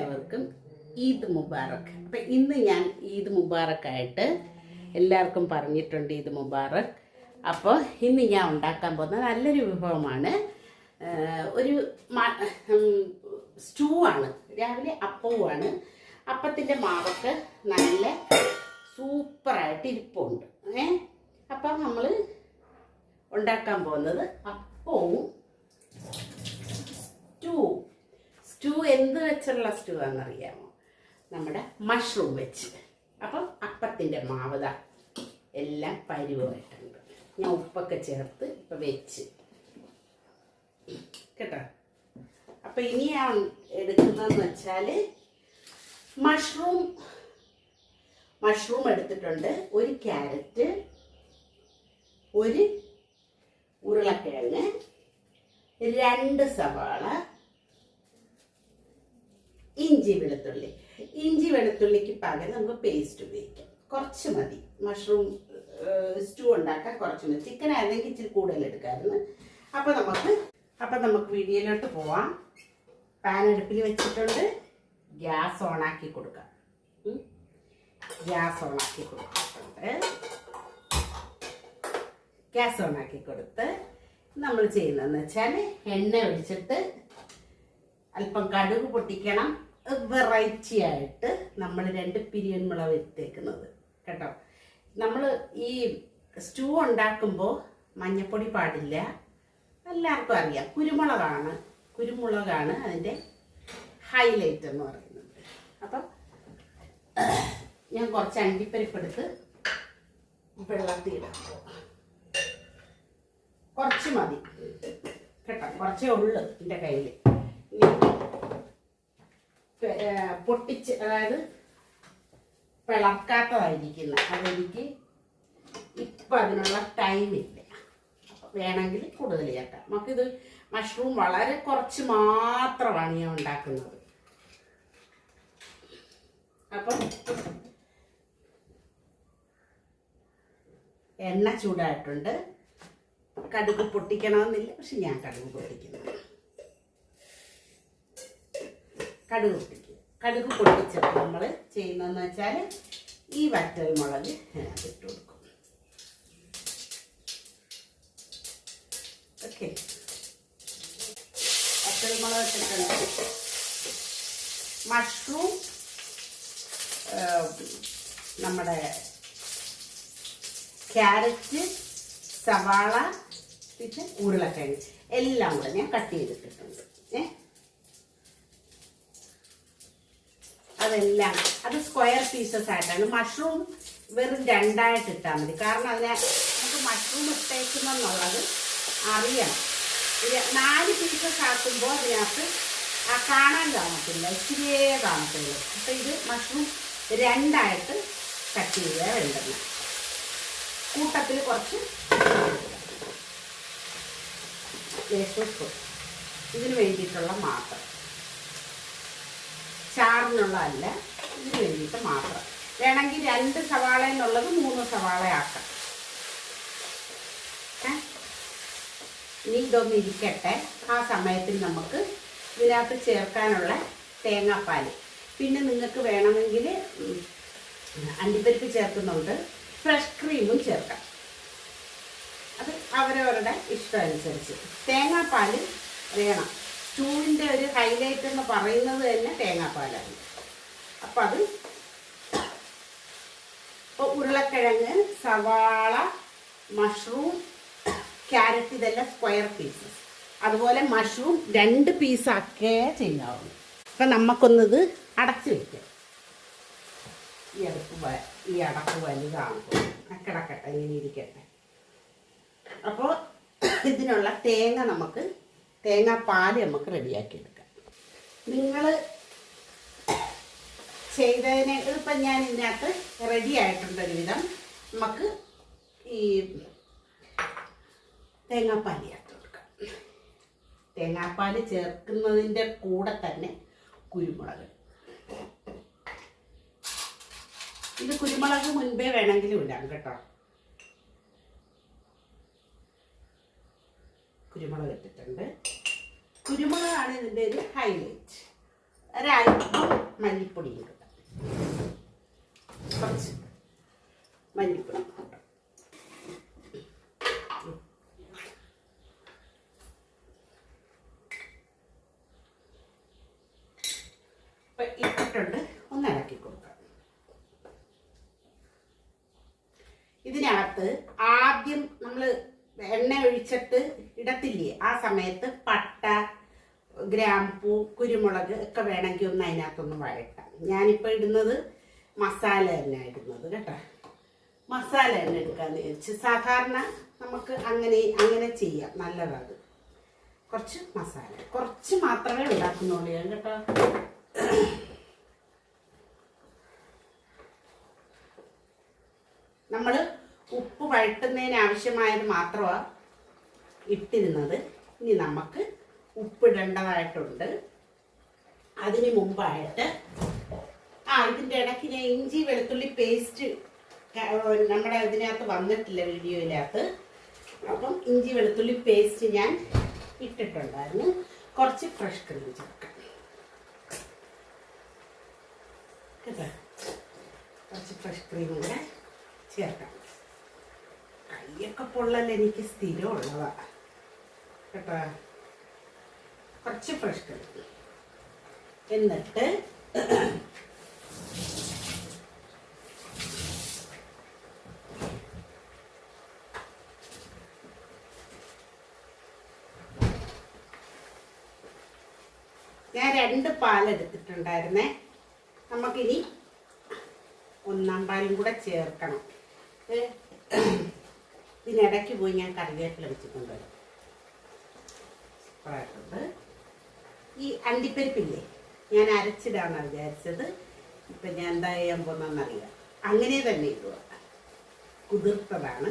എല്ലാവർക്കും ഈദ് മുബാറക്. അപ്പം ഇന്ന് ഞാൻ ഈദ് മുബാറക്കായിട്ട് എല്ലാവർക്കും പറഞ്ഞിട്ടുണ്ട് ഈദ് മുബാറക്. അപ്പോൾ ഇന്ന് ഞാൻ ഉണ്ടാക്കാൻ പോകുന്ന നല്ലൊരു വിഭവമാണ് ഒരു സ്റ്റൂ ആണ് രാവിലെ അപ്പവുമാണ്. അപ്പത്തിന്റെ മാവൊക്കെ നല്ല സൂപ്പറായിട്ട് ഇരിപ്പുണ്ട്. ഏ അപ്പം നമ്മൾ ഉണ്ടാക്കാൻ പോകുന്നത് അപ്പവും സ്റ്റൂ സ്റ്റൂ എന്ത് വെച്ചുള്ള സ്റ്റൂ ആണെന്നറിയാമോ? നമ്മുടെ മഷ്റൂം വെച്ച്. അപ്പം അപ്പത്തിന്റെ മാവത എല്ലാം പരിവായിട്ടുണ്ട്. ഞാൻ ഉപ്പൊക്കെ ചേർത്ത് ഇപ്പം വെച്ച്. കേട്ടോ? അപ്പം ഇനി ഞാൻ എടുക്കുന്നതെന്ന് വെച്ചാൽ മഷ്റൂം മഷ്റൂം എടുത്തിട്ടുണ്ട്. ഒരു ക്യാരറ്റ് ഒരു ഉരുളക്കിഴങ്ങ് രണ്ട് സവാള ഇഞ്ചി വെളുത്തുള്ളി. ഇഞ്ചി വെളുത്തുള്ളിക്ക് പകരം നമുക്ക് പേസ്റ്റ് ഉപയോഗിക്കാം. കുറച്ച് മതി. മഷ്റൂം സ്റ്റൂ ഉണ്ടാക്കാൻ കുറച്ച് മതി. ചിക്കൻ ആയിരുന്നെങ്കിൽ ഇച്ചിരി കൂടുതൽ എടുക്കാമായിരുന്നു അപ്പോൾ നമുക്ക് അപ്പോൾ നമുക്ക് വീഡിയോയിലോട്ട് പോവാം. പാൻ അടുപ്പിൽ വെച്ചിട്ടുണ്ട്. ഗ്യാസ് ഓണാക്കി കൊടുക്കാം. ഗ്യാസ് ഓണാക്കി കൊടുത്തിട്ടുണ്ട്. ഗ്യാസ് ഓണാക്കി കൊടുത്ത് നമ്മൾ ചെയ്യുന്നതെന്ന് വെച്ചാൽ എണ്ണ ഒഴിച്ചിട്ട് അല്പം കടുക് പൊട്ടിക്കണം. വെറൈറ്റി ആയിട്ട് നമ്മൾ രണ്ട് പിരിയൻ മുളക് എടുത്തേക്കുന്നത് കേട്ടോ? നമ്മൾ ഈ സ്റ്റൂ ഉണ്ടാക്കുമ്പോൾ മഞ്ഞപ്പൊടി പാടില്ല. എല്ലാവർക്കും അറിയാം. കുരുമുളകാണ്. കുരുമുളകാണ് അതിന്റെ ഹൈലൈറ്റ് എന്ന് പറയുന്നത്. അപ്പം ഞാൻ കുറച്ച് അണ്ടിപ്പരിപ്പെടുത്ത് വെള്ളത്തിൽ കുറച്ച് മതി. കേട്ടോ? കുറച്ചേ ഉള്ളു എന്റെ കയ്യിൽ പൊട്ടിച്ച് അതായത് പിളർക്കാത്തതായിരിക്കില്ല. അതെനിക്ക് ഇപ്പം അതിനുള്ള ടൈമില്ല വേണമെങ്കിൽ കൂടുതൽ ചേർക്കാം. നമുക്കിത് മഷ്റൂം വളരെ കുറച്ച് മാത്രമാണ് ഞാൻ ഉണ്ടാക്കുന്നത്. അപ്പം എണ്ണ ചൂടായിട്ടുണ്ട്. കടുക് പൊട്ടിക്കണമെന്നില്ല പക്ഷെ ഞാൻ കടുക് പൊട്ടിക്കുന്നു. കടുക് പൊട്ടിക്കുക. കടുക് പൊട്ടിച്ചപ്പോൾ നമ്മൾ ചെയ്യുന്നതെന്ന് വെച്ചാൽ ഈ വറ്റൽ മുളക് ഇട്ട് കൊടുക്കും. ഓക്കെ. വറ്റൽ മുളക് ഇട്ടിട്ടുണ്ട്. മഷ്റൂം നമ്മുടെ ക്യാരറ്റ് സവാള പിന്നെ ഉരുളക്കിഴങ്ങ് എല്ലാം കൂടെ ഞാൻ കട്ട് ചെയ്തിട്ടിട്ടുണ്ട്. ഏ? അതെല്ലാം. അത് സ്ക്വയർ പീസസ് ആയിട്ടാണ്. മഷ്റൂം വെറും രണ്ടായിട്ട് ഇട്ടാൽ മതി. കാരണം അതിനെ നമുക്ക് മഷ്റൂം ഇട്ടേക്കുന്നുള്ളത് അറിയണം. നാല് പീസസ് ആക്കുമ്പോൾ അതിനകത്ത് ആ കാണാൻ കാണത്തില്ല. ഇച്ചിരിയേ കാണത്തുള്ളൂ. അപ്പം ഇത് മഷ്റൂം രണ്ടായിട്ട് കട്ട് ചെയ്യുക വേണ്ടത്. കൂട്ടത്തിൽ കുറച്ച് ലേശം ഇതിന് വേണ്ടിയിട്ടുള്ള മാത്രം. ചാറിനുള്ള അല്ല ഇതിന് വേണ്ടിയിട്ട് മാത്രം. വേണമെങ്കിൽ രണ്ട് സവാള എന്നുള്ളത് മൂന്ന് സവാള ആക്കാം ഇനി ഇതൊന്ന് ഇരിക്കട്ടെ. ആ സമയത്തിൽ നമുക്ക് ഇതിനകത്ത് ചേർക്കാനുള്ള തേങ്ങാപ്പാൽ. പിന്നെ നിങ്ങൾക്ക് വേണമെങ്കിൽ അണ്ടിപ്പരിപ്പ് ചേർക്കുന്നുണ്ട്. ഫ്രഷ് ക്രീമും ചേർക്കാം. അത് അവരവരുടെ ഇഷ്ടം അനുസരിച്ച് തേങ്ങാപ്പാൽ വേണം. സ്റ്റൂവിന്റെ ഒരു ഹൈലൈറ്റ് എന്ന് പറയുന്നത് തന്നെ തേങ്ങാപ്പാലാണ്. അപ്പം അത് ഇപ്പോൾ ഉരുളക്കിഴങ്ങ് സവാള മഷ്റൂം ക്യാരറ്റ് ഇതെല്ലാം സ്ക്വയർ പീസസ് അതുപോലെ മഷ്റൂം രണ്ട് പീസാക്കേ ചെയ്യാവുള്ളൂ. അപ്പം നമുക്കൊന്നത് അടച്ച് വയ്ക്കാം ഈ അടുപ്പ് ഈ അടപ്പ് വലുതാണ് കിടക്കട്ടെ ഇങ്ങനെ ഇരിക്കട്ടെ. അപ്പോൾ ഇതിനുള്ള തേങ്ങ നമുക്ക് തേങ്ങാപ്പാൽ നമുക്ക് റെഡിയാക്കി എടുക്കാം നിങ്ങൾ ചെയ്തതിന് ഇപ്പം ഞാൻ ഇതിനകത്ത് റെഡി ആയിട്ടുണ്ട് ഒരുവിധം. നമുക്ക് ഈ തേങ്ങാപ്പാൽ ചേർത്ത് കൊടുക്കാം. തേങ്ങാപ്പാൽ ചേർക്കുന്നതിന്റെ കൂടെ തന്നെ കുരുമുളക്. ഇത് കുരുമുളക് മുൻപേ വേണമെങ്കിലും ഇടാം കേട്ടോ. കുരുമുളക് ഇട്ടിട്ടുണ്ട്. കുരുമുളകാണ് ഇതിന്റെ ഒരു ഹൈലൈറ്റ് ഒരൽപ്പം മല്ലിപ്പൊടി ഇടുക. കുറച്ച് മല്ലിപ്പൊടി ഇട്ടിട്ടുണ്ട്. ഒന്ന് ഇളക്കി കൊടുക്കാം. ഇതിനകത്ത് ആദ്യം നമ്മൾ എണ്ണ ഒഴിച്ചിട്ട് ഇടത്തില്ലേ? ആ സമയത്ത് പട്ട ഗ്രാമ്പൂ കുരുമുളക് ഒക്കെ വേണമെങ്കിൽ ഒന്ന് അതിനകത്തൊന്ന് വഴക്കാം ഞാനിപ്പോൾ ഇടുന്നത് മസാല തന്നെയാണ് ഇടുന്നത് കേട്ടോ. മസാല തന്നെ എടുക്കാന്ന് വിചാരിച്ച്. സാധാരണ നമുക്ക് അങ്ങനെ അങ്ങനെ ചെയ്യാം. നല്ലതാണ്. കുറച്ച് മസാല. കുറച്ച് മാത്രമേ ഉണ്ടാക്കുന്നുള്ളൂ ഞാൻ കേട്ടോ. നമ്മൾ ഉപ്പ് വഴട്ടുന്നതിന് ആവശ്യമായത് മാത്രമാണ് ഇട്ടിരുന്നത്. ഇനി നമുക്ക് ഉപ്പിടേണ്ടതായിട്ടുണ്ട് അതിന് മുമ്പായിട്ട് ആ ഇതിന്റെ ഇടയ്ക്ക് ഞാൻ ഇഞ്ചി വെളുത്തുള്ളി പേസ്റ്റ് നമ്മുടെ ഇതിനകത്ത് വന്നിട്ടില്ല വീഡിയോയിനകത്ത്. അപ്പം ഇഞ്ചി വെളുത്തുള്ളി പേസ്റ്റ് ഞാൻ ഇട്ടിട്ടുണ്ടായിരുന്നു. കുറച്ച് ഫ്രഷ് ക്രീം ചേർക്കാം. കേട്ടോ? കുറച്ച് ഫ്രഷ് ക്രീം കൂടെ ചേർക്കാം. കൈയൊക്കെ പൊള്ളൽ എനിക്ക് സ്ഥിരമുള്ളതാ. കേട്ടോ? കുറച്ച് ഫ്രഷ് ക്രീം എന്നിട്ട് ഞാൻ രണ്ട് പാലെടുത്തിട്ടുണ്ടായിരുന്നേ നമുക്കിനി ഒന്നാം പാലും കൂടെ ചേർക്കണം. ഇതിനിടയ്ക്ക് പോയി ഞാൻ കറിവേപ്പില വെച്ചിട്ടുണ്ട് സൂപ്പറായിട്ടുണ്ട് ഈ അണ്ടിപ്പരിപ്പില്ലേ? ഞാൻ അരച്ചിടാന്നാണ് വിചാരിച്ചത്. ഇപ്പം ഞാൻ എന്താ ചെയ്യാൻ പോകുന്നതെന്നറിയാം അങ്ങനെ തന്നെ ഇടുക കുതിർത്തതാണ്.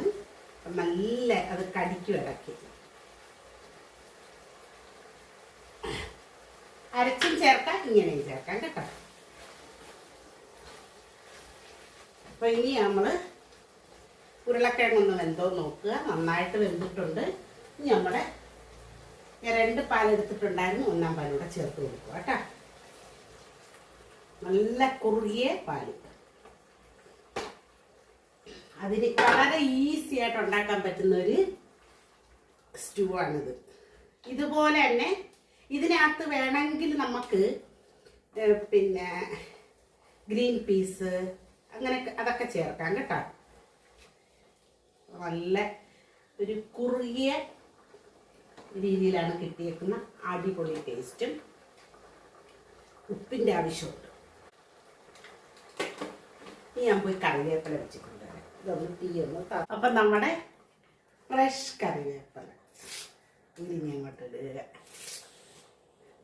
നല്ല അത് കടിക്കും ഇടയ്ക്ക്. അരച്ചും ചേർക്കാം ഇങ്ങനെയും ചേർക്കാം കേട്ടോ. അപ്പൊ ഇനി നമ്മൾ ഉരുളക്കിഴങ്ങൊന്ന് വെന്തോ നോക്കുക. നന്നായിട്ട് വെന്തിട്ടുണ്ട്. ഇനി നമ്മുടെ ഞാൻ രണ്ട് പാൽ പാലെടുത്തിട്ടുണ്ടായിരുന്നു. ഒന്നാം പാൽ പാലൂടെ ചേർത്ത് കൊടുക്കുക കേട്ടോ. നല്ല കുറുകിയ പാൽ. അതിന് വളരെ ഈസി ആയിട്ട് ഉണ്ടാക്കാൻ പറ്റുന്ന ഒരു സ്റ്റൂ ആണിത്. ഇതുപോലെ തന്നെ ഇതിനകത്ത് വേണമെങ്കിൽ നമുക്ക് പിന്നെ ഗ്രീൻ പീസ് അങ്ങനെ അതൊക്കെ ചേർക്കാം കേട്ടോ. നല്ല ഒരു കുറുകിയ രീതിയിലാണ് കിട്ടിയേക്കുന്ന അടിപൊളി ടേസ്റ്റും ഉപ്പിന്റെ ആവശ്യമുണ്ട്. ഇനി ഞാൻ പോയി കറിവേപ്പില വെച്ചിട്ടുണ്ട് ഇതൊന്ന് തീയൊന്ന് അപ്പം നമ്മുടെ ഫ്രഷ് കറിവേപ്പില. ഇനി അങ്ങോട്ട് ഇടുക.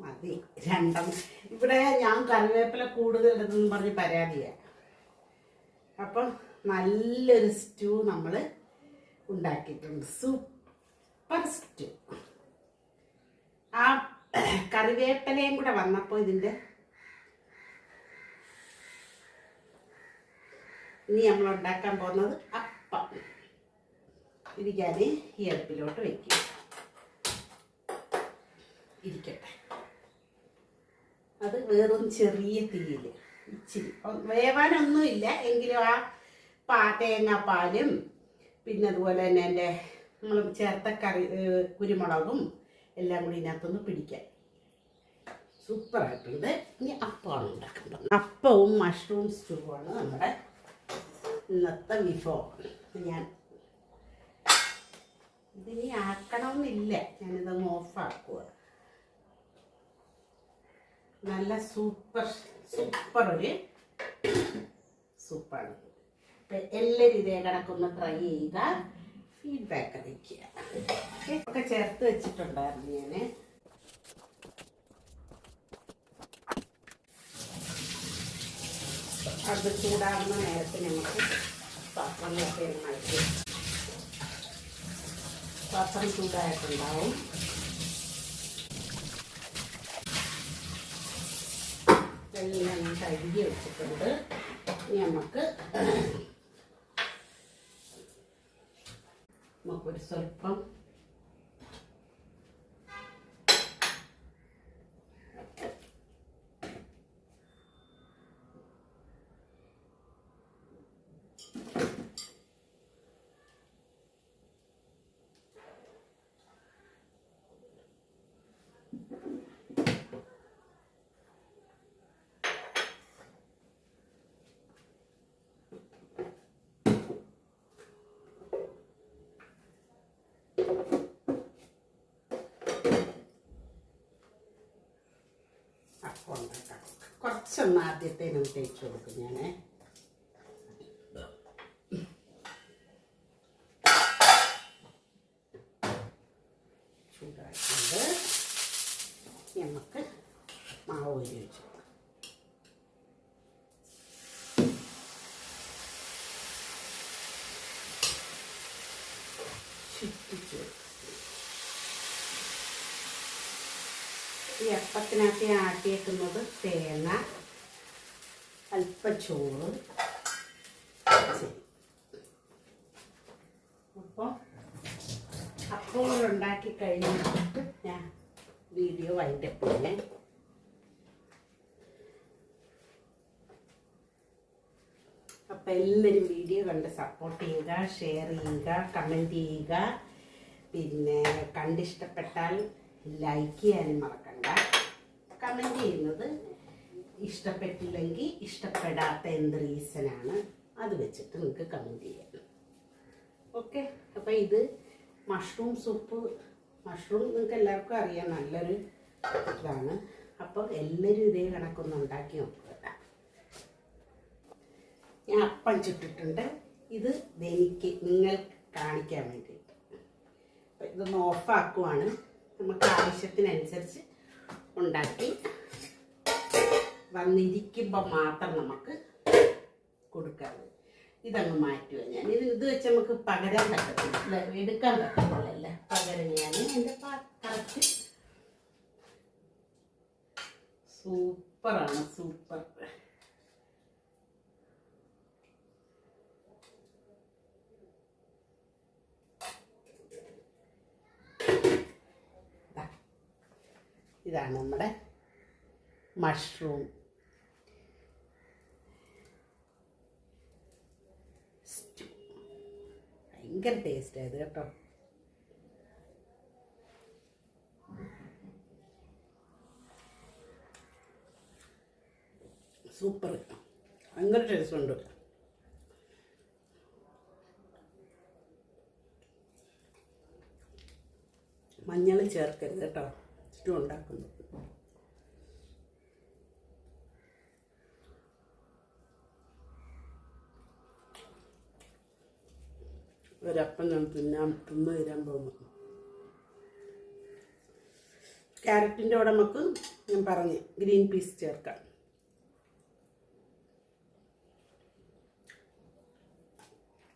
മതി. രണ്ടും ഇവിടെ ഞാൻ കറിവേപ്പില കൂടുതൽ ഇടുന്നെന്ന് പറഞ്ഞ് പരാതിയാണ് അപ്പം നല്ലൊരു സ്റ്റൂ നമ്മൾ ഉണ്ടാക്കിയിട്ടുണ്ട്. Super stew. ആ കറിവേപ്പിലയും കൂടെ വന്നപ്പോൾ ഇതിന്റെ ഇനി നമ്മൾ ഉണ്ടാക്കാൻ പോകുന്നത് അപ്പം. ഇത് ഞാൻ ഈ അടുപ്പിലോട്ട് വെക്കും. ഇരിക്കട്ടെ. അത് വെറും ചെറിയ തീയിൽ ഇച്ചിരി. വേവാനൊന്നുമില്ല. എങ്കിലും ആ പാ തേങ്ങ പാലും പിന്നെ അതുപോലെ തന്നെ എന്റെ നമ്മൾ ചേർത്ത കറി കുരുമുളകും എല്ലാം കൂടി ഇതിനകത്തൊന്ന് പിടിക്കാൻ സൂപ്പറായിട്ടുണ്ട്. ഇനി അപ്പമാണ് ഉണ്ടാക്കേണ്ടത് അപ്പവും മഷ്റൂം സ്റ്റൂവാണ് നമ്മുടെ ഇന്നത്തെ വിഭവം. ഞാൻ ഇതിനി ആക്കണമെന്നില്ല. ഞാനിതൊന്ന് ഓഫാക്കുക നല്ല സൂപ്പർ സൂപ്പർ ഒരു സൂപ്പാണ് എല്ലാവരും ഇതേ കണക്കൊന്ന് ട്രൈ ചെയ്യുക. ഫീഡ്ബാക്ക് അറിയിക്കുക? ഒക്കെ ചേർത്ത് വെച്ചിട്ടുണ്ടായിരുന്നു ഞാൻ അത് ചൂടാകുന്ന നേരത്തെ നമുക്ക് പാത്രങ്ങളൊക്കെ മാറ്റി പാത്രം ചൂടായിട്ടുണ്ടാവും. ഞാൻ കഴുകി വെച്ചിട്ടുണ്ട്. ഇനി നമുക്ക് professor Pan കുറച്ചൊന്ന് ആദ്യത്തേനും തേച്ച് കൊടുക്കും ഞാനേ. ചുറ്റിച്ച്. ഈ അപ്പത്തിനകത്ത് ആട്ടിയേക്കുന്നത് തേങ്ങ അല്പം ചോറ് ശരി അപ്പോൾ ഉണ്ടാക്കി കഴിഞ്ഞിട്ട് ഞാൻ വീഡിയോ വൈൻഡപ്പ് അപ്പം എല്ലാവരും വീഡിയോ കണ്ട് സപ്പോർട്ട് ചെയ്യുക ഷെയർ ചെയ്യുക കമന്റ് ചെയ്യുക. പിന്നെ കണ്ടിഷ്ടപ്പെട്ടാൽ ലൈക്ക് ചെയ്യാനും മറക്കണ്ട. കമന്റ് ചെയ്യുന്നത് ഇഷ്ടപ്പെട്ടില്ലെങ്കിൽ ഇഷ്ടപ്പെടാത്ത എന്ത് റീസണാണ് അത് വെച്ചിട്ട് നിങ്ങൾക്ക് കമന്റ് ചെയ്യാം. ഓക്കെ അപ്പോൾ ഇത് മഷ്റൂം സൂപ്പ് മഷ്റൂം നിങ്ങൾക്ക് എല്ലാവർക്കും അറിയാം നല്ലൊരു ഇതാണ്. അപ്പോൾ എല്ലാവരും ഇതേ കണക്കൊന്ന് ഉണ്ടാക്കി നോക്കുക ഞാൻ അപ്പം ചുട്ടിട്ടുണ്ട് ഇത് എനിക്ക് നിങ്ങൾ കാണിക്കാൻ വേണ്ടി. അപ്പം ഇതൊന്ന് ഓഫാക്കുവാണ് നമുക്ക് ആവശ്യത്തിനനുസരിച്ച് ഉണ്ടാക്കി. വന്നിരിക്കുമ്പോൾ മാത്രം നമുക്ക് കൊടുക്കാറ്. ഇതങ്ങ് മാറ്റുക ഞാൻ. ഇത് ഇത് വെച്ച് നമുക്ക് പകരാൻ പറ്റത്തില്ല എടുക്കാൻ പറ്റത്തില്ല പകരം ഞാൻ എന്റെ കറക്റ്റ്. സൂപ്പറാണ് സൂപ്പർ. ഇതാണ് നമ്മുടെ മഷ്റൂം ഭയങ്കര ടേസ്റ്റ് ആയത് കേട്ടോ. സൂപ്പർ ഭയങ്കര ടേസ്റ്റ് ഉണ്ട്. മഞ്ഞൾ ചേർക്കരുത് കേട്ടോ. സ്റ്റൂ ഉണ്ടാക്കുന്നത് ഒരപ്പം ഞാൻ തിന്നാൻ തിന്നു തരാൻ പോകുന്നു. ക്യാരറ്റിന്റെ കൂടെ നമുക്ക് ഞാൻ പറഞ്ഞു ഗ്രീൻ പീസ് ചേർക്കാം.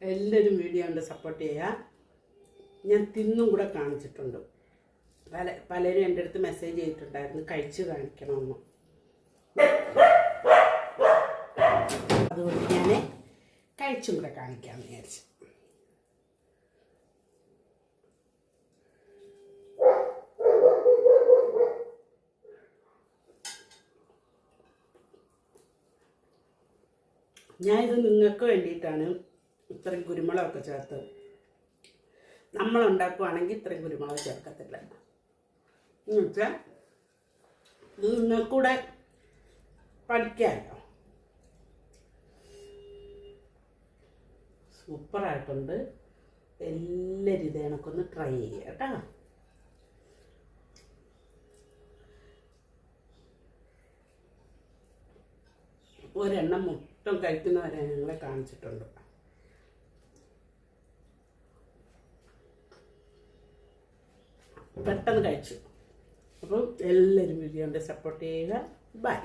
എല്ലാവരും വീഡിയോ കണ്ട് സപ്പോർട്ട് ചെയ്യുക ഞാൻ തിന്നും കൂടെ കാണിച്ചിട്ടുണ്ട്. പല പലരും എന്റെ അടുത്ത് മെസ്സേജ് ചെയ്തിട്ടുണ്ടായിരുന്നു കഴിച്ച് കാണിക്കണമെന്ന്. അതുകൊണ്ട് ഞാൻ കഴിച്ചും കൂടെ കാണിക്കാമെന്ന് വിചാരിച്ചു. ഞാനിത് നിങ്ങൾക്ക് വേണ്ടിയിട്ടാണ് ഇത്രയും കുരുമുളകൊക്കെ ചേർത്തത്. നമ്മൾ ഉണ്ടാക്കുവാണെങ്കിൽ ഇത്രയും കുരുമുളക് ചേർക്കത്തില്ല. ഇത് നിങ്ങൾക്കൂടെ പഠിക്കാമല്ലോ സൂപ്പറായിട്ടുണ്ട് എല്ലാവരും ഇത് കണക്കൊന്ന് ട്രൈ ചെയ്യുക കേട്ടോ. ഒരെണ്ണം മൊത്തം കഴിക്കുന്നവരെ ഞങ്ങളെ കാണിച്ചിട്ടുണ്ട്. പെട്ടെന്ന് കഴിച്ചു. അപ്പം എല്ലാവരും വീഡിയോ സപ്പോർട്ട് ചെയ്യുക. ബൈ